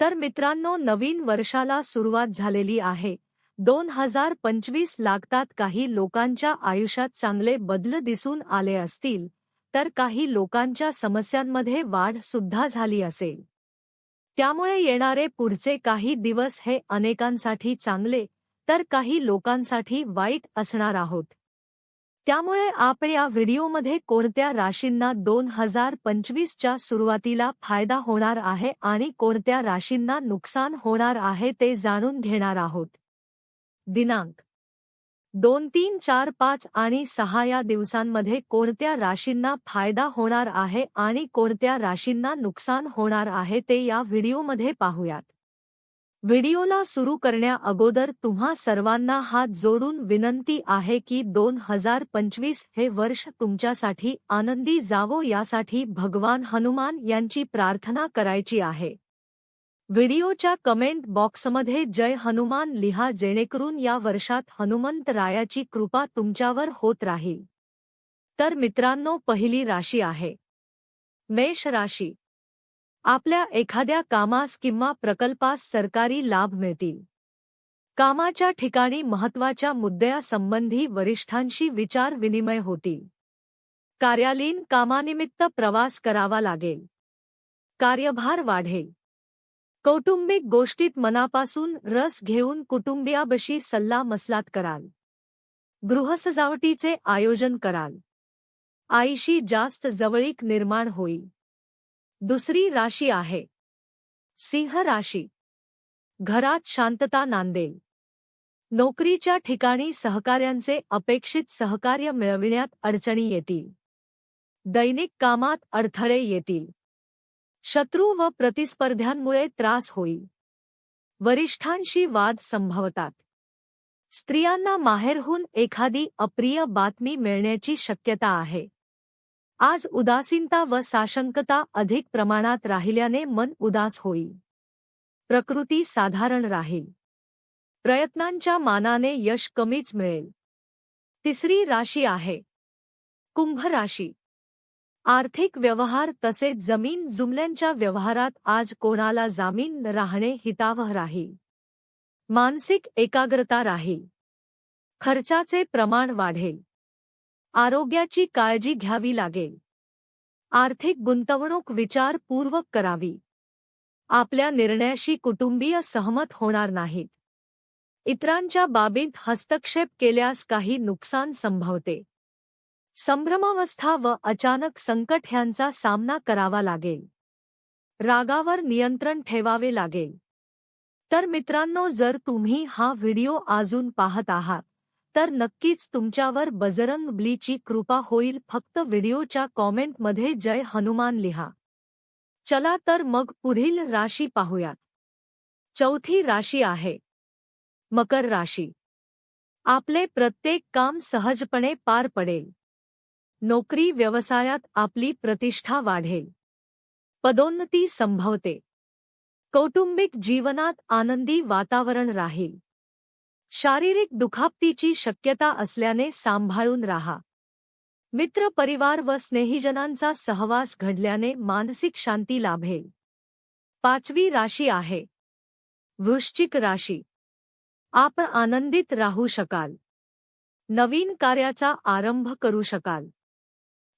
तर मित्रांनो नवीन वर्षाला सुरुवात झालेली आहे. दोन हजार पंचवीस लागतात काही लोकांच्या आयुष्यात चांगले बदल दिसून आले असतील तर काही लोकांच्या समस्यांमध्ये वाढ सुद्धा झाली असेल. त्यामुळे येणारे पुढचे काही दिवस हे अनेकांसाठी चांगले तर काही लोकांसाठी वाईट असणार आहोत. त्यामुळे आपण या व्हिडिओमध्ये कोणत्या राशींना दोन हजार पंचवीसच्या सुरुवातीला फायदा होणार आहे आणि कोणत्या राशींना नुकसान होणार आहे ते जाणून घेणार आहोत. दिनांक दोन तीन चार पाच आणि सहा या दिवसांमध्ये कोणत्या राशींना फायदा होणार आहे आणि कोणत्या राशींना नुकसान होणार आहे ते या व्हिडिओमध्ये पाहूयात. व्हिडिओला सुरू करण्या अगोदर तुम्हा सर्वांना हात जोडून विनंती आहे की दोन हजार पंचवीस हे वर्ष तुमच्यासाठी आनंदी जावो यासाठी भगवान हनुमान यांची प्रार्थना करायची आहे. व्हिडिओच्या कमेंट बॉक्समध्ये जय हनुमान लिहा जेणेकरून या वर्षात हनुमंत रायाची कृपा तुमच्यावर होत राहील. तर मित्रांनो पहिली राशी आहे. मेष राशी. आपल्या एखाद्या कामास किंवा प्रकल्पास सरकारी लाभ मिळतील. कामाच्या ठिकाणी महत्त्वाच्या मुद्द्यासंबंधी वरिष्ठांशी विचार विनिमय होतील. कार्यालयीन कामानिमित्त प्रवास करावा लागेल. कार्यभार वाढेल. कौटुंबिक गोष्टीत मनापासून रस घेऊन कुटुंबियाबशी सल्लामसलात कराल. गृहसजावटीचे आयोजन कराल. आईशी जास्त जवळीक निर्माण होईल. दुसरी राशी आहे. सिंह राशी. घरात शांतता नांदेल. नोकरीच्या ठिकाणी सहकार्यांचे अपेक्षित सहकार्य मिळविण्यात अडचणी येतील. दैनिक कामात अडथळे येतील. शत्रू व प्रतिस्पर्ध्यांमुळे त्रास होईल. वरिष्ठांशी वाद संभवतात. स्त्रियांना माहेरहून एखादी अप्रिय बातमी मिळण्याची शक्यता आहे. आज उदासीनता व साशंकता अधिक प्रमाणात राहिल्याने मन उदास होईल प्रकृती साधारण राहील. प्रयत्नांच्या मानाने यश कमीच मिळेल. तिसरी राशी आहे. कुंभ राशी. आर्थिक व्यवहार तसेच जमीन जुमल्यांच्या व्यवहारात आज कोणाला जामीन राहणे हितावह राहील. मानसिक एकाग्रता राहील. खर्चाचे प्रमाण वाढेल. आरोग्याची काळजी घ्यावी लागेल. आर्थिक गुंतवणूक विचारपूर्वक करावी. आपल्या निर्णयाशी कुटुंबीय सहमत होणार नाहीत. इतरांच्या बाबीत हस्तक्षेप केल्यास काही नुकसान संभवते. संभ्रमावस्था व अचानक संकट ह्यांचा सामना करावा लागेल. रागावर नियंत्रण ठेवावे लागेल. तर मित्रांनो जर तुम्ही हा व्हिडिओ अजून पाहत आहात तर नक्कीच तुमच्यावर बजरंग ब्लीची कृपा होईल. फक्त व्हिडिओच्या कॉमेंटमध्ये जय हनुमान लिहा. चला तर मग पुढील राशी पाहूयात. चौथी राशी आहे. मकर राशी. आपले प्रत्येक काम सहजपणे पार पडेल. नोकरी व्यवसायात आपली प्रतिष्ठा वाढेल. पदोन्नती संभवते. कौटुंबिक जीवनात आनंदी वातावरण राहील. शारीरिक दुखापतीची शक्यता असल्याने सांभाळून राहा. मित्र परिवार व स्नेहीजनांचा सहवास घडल्याने मानसिक शांती लाभेल. पाचवी राशी आहे. वृश्चिक राशी. आपण आनंदित राहू शकाल. नवीन कार्याचा आरंभ करू शकाल.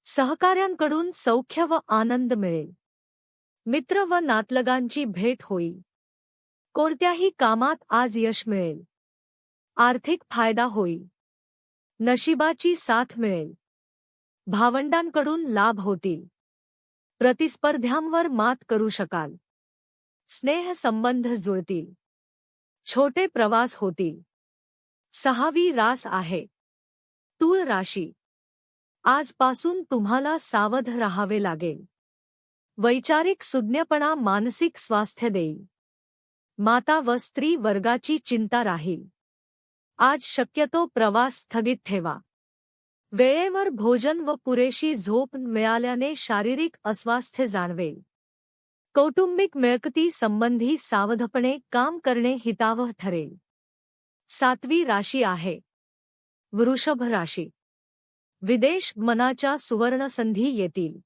सहकाऱ्यांकडून सौख्य व आनंद मिळेल. मित्र व नातलगांची भेट होईल. कोणत्याही कामात आज यश मिळेल. आर्थिक फायदा होईल. नशिबाची साथ मिळेल. भावंडांकडून लाभ होतील. प्रतिस्पर्ध्यांवर मात करू शकाल. स्नेहसंबंध जुळतील. छोटे प्रवास होतील. सहावी रास आहे. तूळ राशी. आजपासून तुम्हाला सावध राहावे लागेल. वैचारिक सुज्ञपणा मानसिक स्वास्थ्य देईल. माता व स्त्री वर्गाची चिंता राहील. आज शक्यतो प्रवास स्थगित ठेवा. वेळेवर भोजन व पुरेशी झोप मिळाल्याने शारीरिक अस्वास्थ्य जाणवेल. कौटुंबिक मिळकती संबंधी सावधपणे काम करणे हितावह ठरेल. सातवी राशी आहे. वृषभ राशी. विदेश मनाच्या सुवर्णसंधी येतील.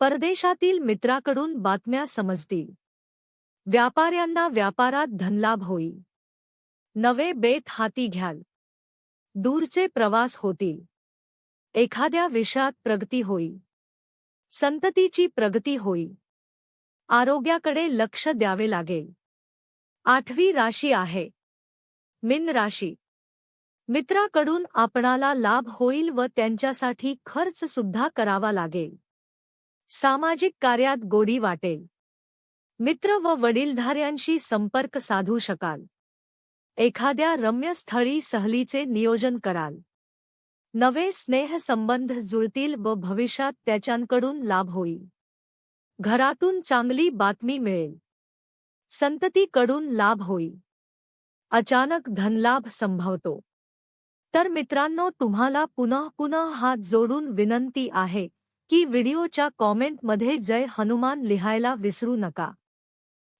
परदेशातील मित्राकडून बातम्या समजतील. व्यापाऱ्यांना व्यापारात धनलाभ होईल. नवे बेत हाती घ्याल. दूरचे प्रवास होतील. एखाद्या विषयात प्रगती होईल. संततीची प्रगती होईल. आरोग्याकडे लक्ष द्यावे लागेल. आठवी राशी आहे. मिन राशी. मित्राकडून आपणाला लाभ होईल व त्यांच्यासाठी खर्च सुद्धा करावा लागेल. सामाजिक कार्यात गोडी वाटेल. मित्र व वडीलधाऱ्यांशी संपर्क साधू शकाल. एखाद्या रम्य स्थळी सहलीचे नियोजन कराल. नवे स्नेहसंबंध जुळतील व भविष्यात त्याच्यांकडून लाभ होईल. घरातून चांगली बातमी मिळेल. संततीकडून लाभ होईल. अचानक धनलाभ संभवतो. तर मित्रांनो तुम्हाला पुनः पुनः हात जोडून विनंती आहे की व्हिडिओच्या कॉमेंटमध्ये जय हनुमान लिहायला विसरू नका.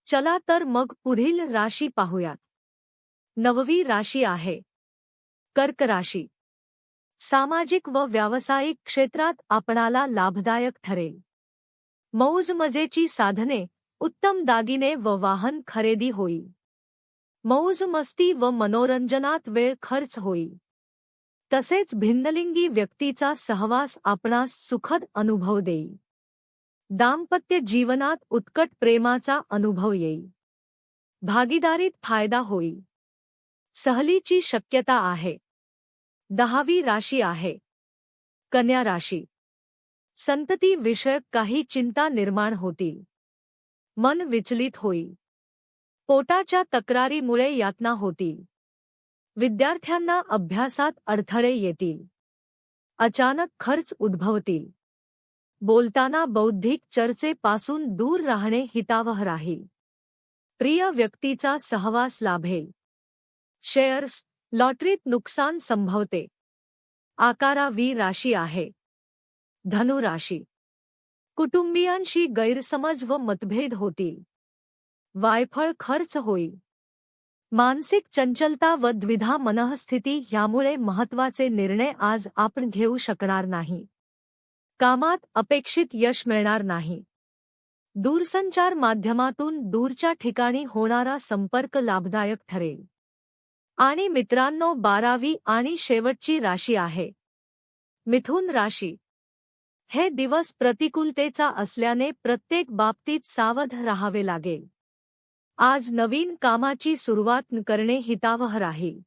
चला तर मग पुढील राशी पाहूयात. नववी राशी आहे. कर्क राशी. सामाजिक व व्यावसायिक क्षेत्रात आपणाला लाभदायक ठरेल. मौजमजेची साधने उत्तम दागिने व वाहन खरेदी होईल. मौजमस्ती व मनोरंजनात वेळ खर्च होईल. तसेच भिन्नलिंगी व्यक्तीचा सहवास आपणास सुखद अनुभव देईल. दाम्पत्य जीवनात उत्कट प्रेमाचा अनुभव येईल. भागीदारीत फायदा होईल. सहलीची शक्यता आहे. दहावी राशी आहे. कन्या राशी. संतती विषयक काही चिंता निर्माण होतील. मन विचलित होईल. पोटाच्या तक्रारीमुळे यातना होतील. विद्यार्थ्यांना अभ्यासात अडथळे येतील. अचानक खर्च उद्भवतील. बोलताना बौद्धिक चर्चेपासून दूर राहणे हितावह राहील. प्रिय व्यक्तीचा सहवास लाभेल. शेअर्स लॉटरीत नुकसान संभवते. आकारा वी राशी आहे. धनु राशी. कुटुंबियांशी गैरसमज व मतभेद होतील. वायफळ खर्च होईल. मानसिक चंचलता व द्विधा मनःस्थिती ह्यामुळे महत्त्वाचे निर्णय आज आपण घेऊ शकणार नाही. कामात अपेक्षित यश मिळणार नाही. दूरसंचार माध्यमातून दूरच्या ठिकाणी होणारा संपर्क लाभदायक ठरेल. आणि मित्रांनो बारावी आणि शेवटची राशी आहे. मिथुन राशी. हे दिवस प्रतिकूलतेचा असल्याने प्रत्येक बाबतीत सावध राहावे लागेल. आज नवीन कामाची सुरुवात करणे हितावह राहील.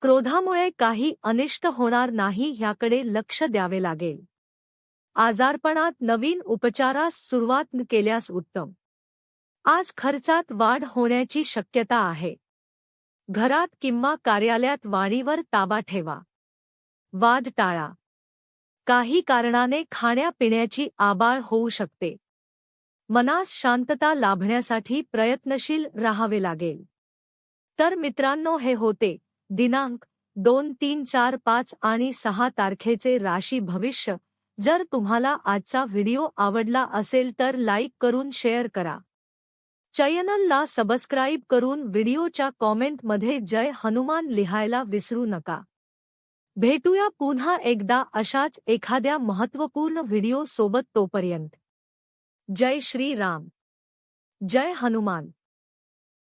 क्रोधामुळे काही अनिष्ट होणार नाही ह्याकडे लक्ष द्यावे लागेल. आजारपणात नवीन उपचारास सुरुवात केल्यास उत्तम. आज खर्चात वाढ होण्याची शक्यता आहे. घरात किंवा कार्यालयात वाणीवर ताबा ठेवा. वाद टाळा. काही कारणाने खाण्यापिण्याची आबाळ होऊ शकते. मनास शांतता लाभण्यासाठी प्रयत्नशील राहावे लागेल. तर मित्रांनो हे होते दिनांक दोन तीन चार पाच आणि सहा तारखेचे राशी भविष्य. जर तुम्हाला आजचा व्हिडिओ आवडला असेल तर लाईक करून शेअर करा. चॅनलला सबस्क्राईब करून व्हिडिओच्या कॉमेंटमध्ये जय हनुमान लिहायला विसरू नका. भेटूया पुन्हा एकदा अशाच एखाद्या महत्त्वपूर्ण व्हिडिओ सोबत तोपर्यंत. जय श्री राम जय हनुमान.